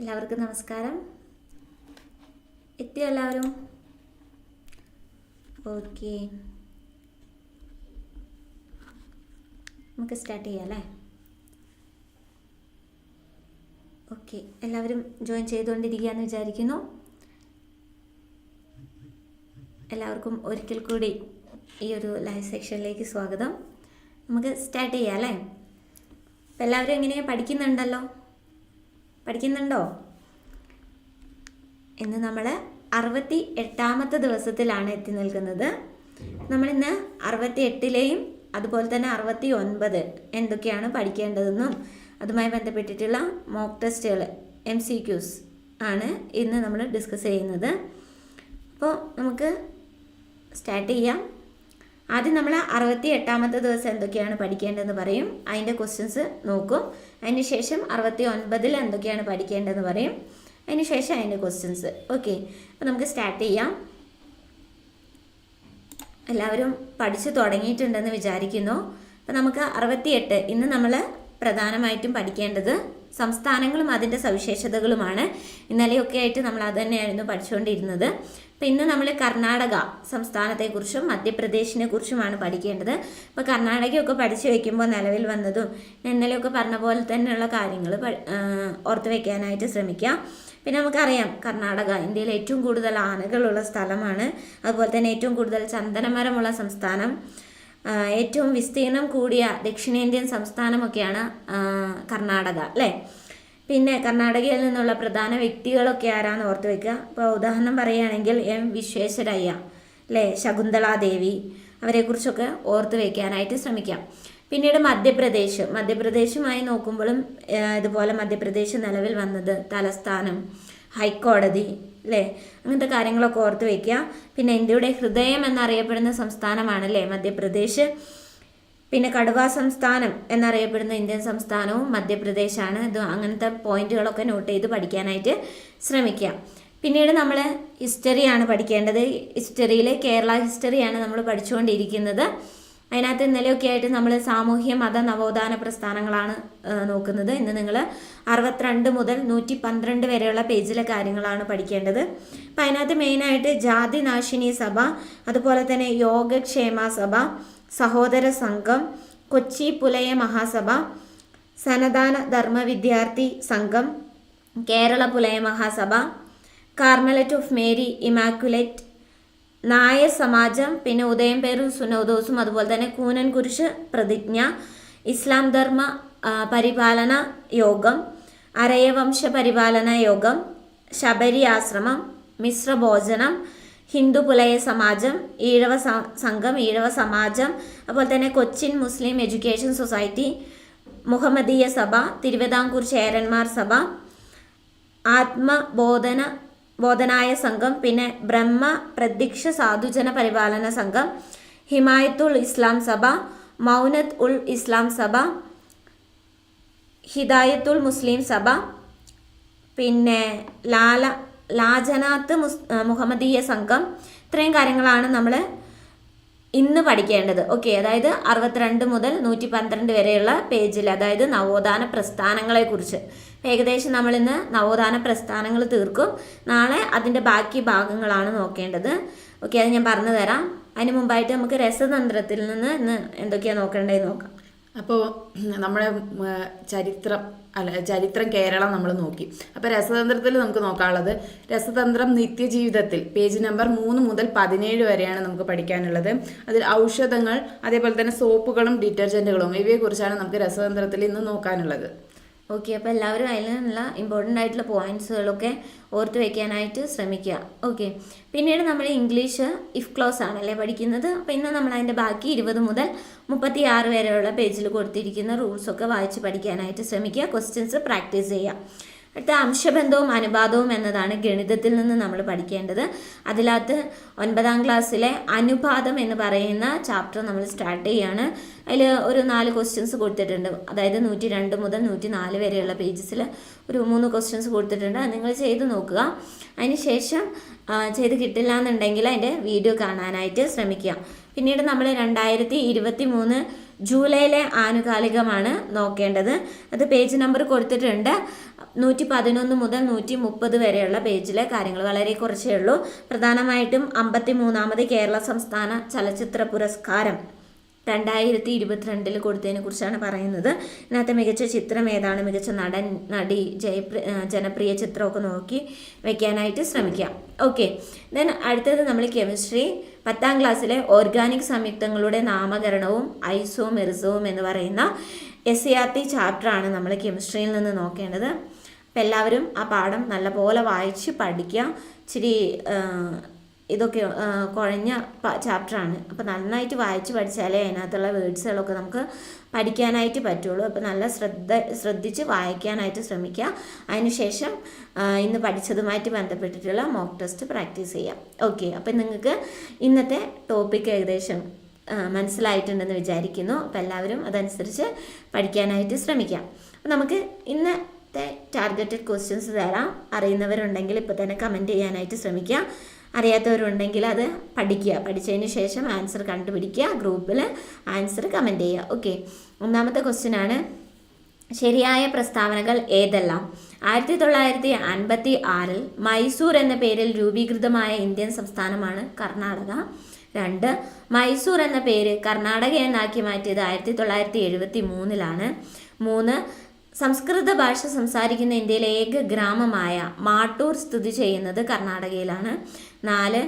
എല്ലാവർക്കും നമസ്കാരം. എത്തിയോ എല്ലാവരും ഓക്കെ. നമുക്ക് സ്റ്റാർട്ട് ചെയ്യാം അല്ലേ? ഓക്കെ. എല്ലാവരും ജോയിൻ ചെയ്തുകൊണ്ടിരിക്കുകയെന്ന് വിചാരിക്കുന്നു. എല്ലാവർക്കും ഒരിക്കൽ കൂടി ഈ ഒരു ലൈവ് സെക്ഷനിലേക്ക് സ്വാഗതം. നമുക്ക് സ്റ്റാർട്ട് ചെയ്യാം അല്ലേ? എല്ലാവരും എങ്ങനെയാണ് പഠിക്കുന്നുണ്ടല്ലോ? പഠിക്കുന്നുണ്ടോ? ഇന്ന് നമ്മൾ അറുപത്തി എട്ടാമത്തെ ദിവസത്തിലാണ് എത്തി നിൽക്കുന്നത്. നമ്മളിന്ന് അറുപത്തി എട്ടിലെയും അതുപോലെ തന്നെ അറുപത്തി ഒൻപത് എന്തൊക്കെയാണ് പഠിക്കേണ്ടതെന്നും അതുമായി ബന്ധപ്പെട്ടിട്ടുള്ള മോക്ക് ടെസ്റ്റുകൾ എം സി ക്യൂസ് ആണ് ഇന്ന് നമ്മൾ ഡിസ്കസ് ചെയ്യുന്നത്. അപ്പോൾ നമുക്ക് സ്റ്റാർട്ട് ചെയ്യാം. ആദ്യം നമ്മൾ അറുപത്തി എട്ടാമത്തെ ദിവസം എന്തൊക്കെയാണ് പഠിക്കേണ്ടതെന്ന് പറയും. അതിന്റെ ക്വസ്റ്റ്യൻസ് നോക്കും. അതിനുശേഷം അറുപത്തി ഒൻപതിൽ എന്തൊക്കെയാണ് പഠിക്കേണ്ടതെന്ന് പറയും. അതിനുശേഷം അതിന്റെ ക്വസ്റ്റ്യൻസ് ഓക്കെ അപ്പോൾ നമുക്ക് സ്റ്റാർട്ട് ചെയ്യാം. എല്ലാവരും പഠിച്ചു തുടങ്ങിയിട്ടുണ്ടെന്ന് വിചാരിക്കുന്നു. അപ്പോൾ നമുക്ക് അറുപത്തിയെട്ട് ഇന്ന് നമ്മൾ പ്രധാനമായിട്ടും പഠിക്കേണ്ടത് സംസ്ഥാനങ്ങളും അതിന്റെ സവിശേഷതകളുമാണ്. ഇന്നലെയൊക്കെ ആയിട്ട് നമ്മൾ അത് തന്നെയായിരുന്നു പഠിച്ചുകൊണ്ടിരുന്നത്. അപ്പോൾ ഇന്ന് നമ്മൾ കർണാടക സംസ്ഥാനത്തെക്കുറിച്ചും മധ്യപ്രദേശിനെ കുറിച്ചുമാണ് പഠിക്കേണ്ടത്. അപ്പോൾ കർണാടകയൊക്കെ പഠിച്ചു വയ്ക്കുമ്പോൾ നിലവിൽ വന്നതും ഇന്നലെയൊക്കെ പറഞ്ഞ പോലെ തന്നെയുള്ള കാര്യങ്ങൾ ഓർത്ത് വയ്ക്കാനായിട്ട് ശ്രമിക്കുക പിന്നെ നമുക്കറിയാം കർണാടക ഇന്ത്യയിൽ ഏറ്റവും കൂടുതൽ ആനകളുള്ള സ്ഥലമാണ്. അതുപോലെ തന്നെ ഏറ്റവും കൂടുതൽ ചന്ദനമരമുള്ള സംസ്ഥാനം. ഏറ്റവും വിസ്തീർണം കൂടിയ ദക്ഷിണേന്ത്യൻ സംസ്ഥാനമൊക്കെയാണ് കർണാടക അല്ലേ? പിന്നെ കർണാടകയിൽ നിന്നുള്ള പ്രധാന വ്യക്തികളൊക്കെ ആരാന്ന് ഓർത്ത് വെക്കുക. ഇപ്പോൾ ഉദാഹരണം പറയുകയാണെങ്കിൽ എം വിശ്വേശ്വരയ്യ അല്ലേ? ശകുന്തളാദേവി അവരെക്കുറിച്ചൊക്കെ ഓർത്ത് വയ്ക്കാനായിട്ട് ശ്രമിക്കാം. പിന്നീട് മധ്യപ്രദേശ്. മധ്യപ്രദേശുമായി നോക്കുമ്പോഴും ഇതുപോലെ മധ്യപ്രദേശ് നിലവിൽ വന്നത് തലസ്ഥാനം ഹൈക്കോടതി അല്ലേ അങ്ങനത്തെ കാര്യങ്ങളൊക്കെ ഓർത്ത് വയ്ക്കുക പിന്നെ ഇന്ത്യയുടെ ഹൃദയം എന്നറിയപ്പെടുന്ന സംസ്ഥാനമാണ് അല്ലേ മധ്യപ്രദേശ്. പിന്നെ കടുവ സംസ്ഥാനം എന്നറിയപ്പെടുന്ന ഇന്ത്യൻ സംസ്ഥാനവും മധ്യപ്രദേശാണ്. ഇത് അങ്ങനത്തെ പോയിന്റുകളൊക്കെ നോട്ട് ചെയ്ത് പഠിക്കാനായിട്ട് ശ്രമിക്കുക. പിന്നീട് നമ്മൾ ഹിസ്റ്ററിയാണ് പഠിക്കേണ്ടത്. ഹിസ്റ്ററിയിൽ കേരള ഹിസ്റ്ററിയാണ് നമ്മൾ പഠിച്ചുകൊണ്ടിരിക്കുന്നത്. അതിനകത്ത് ഇന്നലെയൊക്കെ ആയിട്ട് നമ്മൾ സാമൂഹ്യ മത നവോത്ഥാന പ്രസ്ഥാനങ്ങളാണ് നോക്കുന്നത്. ഇന്ന് നിങ്ങൾ അറുപത്തിരണ്ട് മുതൽ നൂറ്റി പന്ത്രണ്ട് വരെയുള്ള പേജിലെ കാര്യങ്ങളാണ് പഠിക്കേണ്ടത്. അപ്പം അതിനകത്ത് മെയിനായിട്ട് ജാതി നാശിനി സഭ അതുപോലെ തന്നെ യോഗക്ഷേമ സഭ സഹോദര സംഘം Kochi Pulaya Mahasabha Sanatana Dharma Vidyarthi Sangham Kerala Pulaya Mahasabha Carmelite of Mary Immaculate Nair Samajam പിന്നെ ഉദയംപേരും സുനോദോസും അതുപോലെ തന്നെ കൂനൻ കുരിശ് പ്രതിജ്ഞ ഇസ്ലാം ധർമ്മ പരിപാലന യോഗം അരയവംശ പരിപാലന യോഗം ശബരി ആശ്രമം മിശ്ര ഭോജനം ഹിന്ദു പുലയ സമാജം ഈഴവ സംഘം ഈഴവ സമാജം അതുപോലെ തന്നെ Cochin Muslim education society Muhammadiya Sabha Thiruvithamkoor ചേരന്മാർ സഭ ആത്മബോധന ബോധനായ സംഘം പിന്നെ ബ്രഹ്മ പ്രത്യക്ഷ സാധുജന പരിപാലന സംഘം ഹിമായത്തുൽ ഇസ്ലാം സഭ മൗനത്ത് ഉൽ ഇസ്ലാം സഭ ഹിദായത്തുൽ മുസ്ലിം സഭ പിന്നെ ലാല ലാജനാത്ത് മുസ് മുഹമ്മദീയ സംഘം. ഇത്രയും കാര്യങ്ങളാണ് നമ്മൾ ഇന്ന് പഠിക്കേണ്ടത്. ഓക്കെ അതായത് അറുപത്തിരണ്ട് മുതൽ നൂറ്റി പന്ത്രണ്ട് വരെയുള്ള പേജിൽ അതായത് നവോത്ഥാന പ്രസ്ഥാനങ്ങളെക്കുറിച്ച്. ഏകദേശം നമ്മൾ ഇന്ന് നവോത്ഥാന പ്രസ്ഥാനങ്ങൾ തീർക്കും. നാളെ അതിന്റെ ബാക്കി ഭാഗങ്ങളാണ് നോക്കേണ്ടത്. ഓക്കെ അത് ഞാൻ പറഞ്ഞു തരാം അതിന് മുമ്പായിട്ട് നമുക്ക് രസതന്ത്രത്തിൽ നിന്ന് ഇന്ന് എന്തൊക്കെയാണ് നോക്കേണ്ടതെന്ന് നോക്കാം. അപ്പോൾ നമ്മുടെ ചരിത്രം അല്ല ചരിത്രം കേരളം നമ്മൾ നോക്കി. അപ്പോൾ രസതന്ത്രത്തിൽ നമുക്ക് നോക്കാനുള്ളത് രസതന്ത്രം നിത്യജീവിതത്തിൽ പേജ് നമ്പർ മൂന്ന് മുതൽ പതിനേഴ് വരെയാണ് നമുക്ക് പഠിക്കാനുള്ളത്. അതിൽ ഔഷധങ്ങൾ അതേപോലെ തന്നെ സോപ്പുകളും ഡിറ്റർജന്റുകളും ഇവയെക്കുറിച്ചാണ് നമുക്ക് രസതന്ത്രത്തിൽ ഇന്ന് നോക്കാനുള്ളത്. ഓക്കെ അപ്പോൾ എല്ലാവരും അതിൽ നിന്നുള്ള ഇമ്പോർട്ടന്റ് ആയിട്ടുള്ള പോയിന്റ്സുകളൊക്കെ ഓർത്ത് വയ്ക്കാനായിട്ട് ശ്രമിക്കുക. ഓക്കെ പിന്നീട് നമ്മൾ ഇംഗ്ലീഷ് ഇഫ് ക്ലോസ് ആണല്ലേ പഠിക്കുന്നത്. അപ്പോൾ ഇന്ന് നമ്മൾ അതിന്റെ ബാക്കി ഇരുപത് മുതൽ മുപ്പത്തി ആറ് വരെയുള്ള പേജിൽ കൊടുത്തിരിക്കുന്ന റൂൾസൊക്കെ വായിച്ച് പഠിക്കാനായിട്ട് ശ്രമിക്കുക. ക്വസ്റ്റ്യൻസ് പ്രാക്ടീസ് ചെയ്യുക. അടുത്ത അംശബന്ധവും അനുപാതവും എന്നതാണ് ഗണിതത്തിൽ നിന്ന് നമ്മൾ പഠിക്കേണ്ടത്. അതിനകത്ത് ഒൻപതാം ക്ലാസ്സിലെ അനുപാതം എന്ന് പറയുന്ന ചാപ്റ്റർ നമ്മൾ സ്റ്റാർട്ട് ചെയ്യാണ്. അതിൽ ഒരു നാല് ക്വസ്റ്റ്യൻസ് കൊടുത്തിട്ടുണ്ട്. അതായത് നൂറ്റി രണ്ട് മുതൽ നൂറ്റി നാല് വരെയുള്ള പേജസിൽ ഒരു മൂന്ന് ക്വസ്റ്റ്യൻസ് കൊടുത്തിട്ടുണ്ട്. നിങ്ങൾ ചെയ്ത് നോക്കുക. അതിന് ശേഷം ആ, ചെയ്ത് കിട്ടില്ല എന്നുണ്ടെങ്കിൽ അതിന്റെ വീഡിയോ കാണാനായിട്ട് ശ്രമിക്കുക. പിന്നീട് നമ്മൾ രണ്ടായിരത്തി ഇരുപത്തി മൂന്ന് ജൂലൈയിലെ ആനുകാലികമാണ് നോക്കേണ്ടത്. അത് പേജ് നമ്പർ കൊടുത്തിട്ടുണ്ട്. നൂറ്റി പതിനൊന്ന് മുതൽ നൂറ്റി മുപ്പത് വരെയുള്ള പേജിലെ കാര്യങ്ങൾ വളരെ കുറച്ചേ ഉള്ളൂ. പ്രധാനമായിട്ടും അമ്പത്തി മൂന്നാമത് കേരള സംസ്ഥാന ചലച്ചിത്ര പുരസ്കാരം. രണ്ടായിരത്തി ഇരുപത്തിരണ്ടിൽ കൊടുത്തതിനെ കുറിച്ചാണ് പറയുന്നത്. ഇതിനകത്ത് മികച്ച ചിത്രം ഏതാണ്? മികച്ച നടൻ നടി ജയപ്രി ജനപ്രിയ ചിത്രമൊക്കെ നോക്കി വയ്ക്കാനായിട്ട് ശ്രമിക്കാം. ഓക്കെ. ദെൻ അടുത്തത് നമ്മൾ കെമിസ്ട്രി. പത്താം ക്ലാസ്സിലെ ഓർഗാനിക് സംയുക്തങ്ങളുടെ നാമകരണവും ഐസോമെറിസവും എന്ന് പറയുന്ന എസ് സി ആർ ടി ചാപ്റ്ററാണ് നമ്മൾ കെമിസ്ട്രിയിൽ നിന്ന് നോക്കേണ്ടത്. അപ്പം എല്ലാവരും ആ പാഠം നല്ലപോലെ വായിച്ച് പഠിക്കുക. ഇച്ചിരി ഇതൊക്കെ കുഴഞ്ഞ ചാപ്റ്ററാണ് അപ്പോൾ നന്നായിട്ട് വായിച്ച് പഠിച്ചാലേ അതിനകത്തുള്ള വേർഡ്സുകളൊക്കെ നമുക്ക് പഠിക്കാനായിട്ട് പറ്റുള്ളൂ. അപ്പോൾ നല്ല ശ്രദ്ധ ശ്രദ്ധിച്ച് വായിക്കാനായിട്ട് ശ്രമിക്കുക അതിനുശേഷം ഇന്ന് പഠിച്ചതുമായിട്ട് ബന്ധപ്പെട്ടിട്ടുള്ള മോക്ക് ടെസ്റ്റ് പ്രാക്ടീസ് ചെയ്യാം. ഓക്കെ അപ്പോൾ നിങ്ങൾക്ക് ഇന്നത്തെ ടോപ്പിക് ഏകദേശം മനസ്സിലായിട്ടുണ്ടെന്ന് വിചാരിക്കുന്നു. അപ്പോൾ എല്ലാവരും അതനുസരിച്ച് പഠിക്കാനായിട്ട് ശ്രമിക്കാം. അപ്പോൾ നമുക്ക് ഇന്നത്തെ ടാർഗറ്റഡ് ക്വസ്റ്റ്യൻസ് തരാം. അറിയുന്നവരുണ്ടെങ്കിൽ ഇപ്പോൾ തന്നെ കമന്റ് ചെയ്യാനായിട്ട് ശ്രമിക്കുക അറിയാത്തവരുണ്ടെങ്കിൽ അത് പഠിക്കുക. പഠിച്ചതിന് ശേഷം ആൻസർ കണ്ടുപിടിക്കുക. ഗ്രൂപ്പിൽ ആൻസർ കമന്റ് ചെയ്യുക. ഓക്കെ ഒന്നാമത്തെ ക്വസ്റ്റ്യൻ ആണ് ശരിയായ പ്രസ്താവനകൾ ഏതെല്ലാം? ആയിരത്തി തൊള്ളായിരത്തി അൻപത്തി ആറിൽ മൈസൂർ എന്ന പേരിൽ രൂപീകൃതമായ ഇന്ത്യൻ സംസ്ഥാനമാണ് കർണാടക. രണ്ട് മൈസൂർ എന്ന പേര് കർണാടക എന്നാക്കി മാറ്റിയത് ആയിരത്തി തൊള്ളായിരത്തി എഴുപത്തി മൂന്നിലാണ് മൂന്ന് സംസ്കൃത ഭാഷ സംസാരിക്കുന്ന ഇന്ത്യയിലെ ഏക ഗ്രാമമായ മാട്ടൂർ സ്ഥിതി ചെയ്യുന്നത് കർണാടകയിലാണ്. നാല്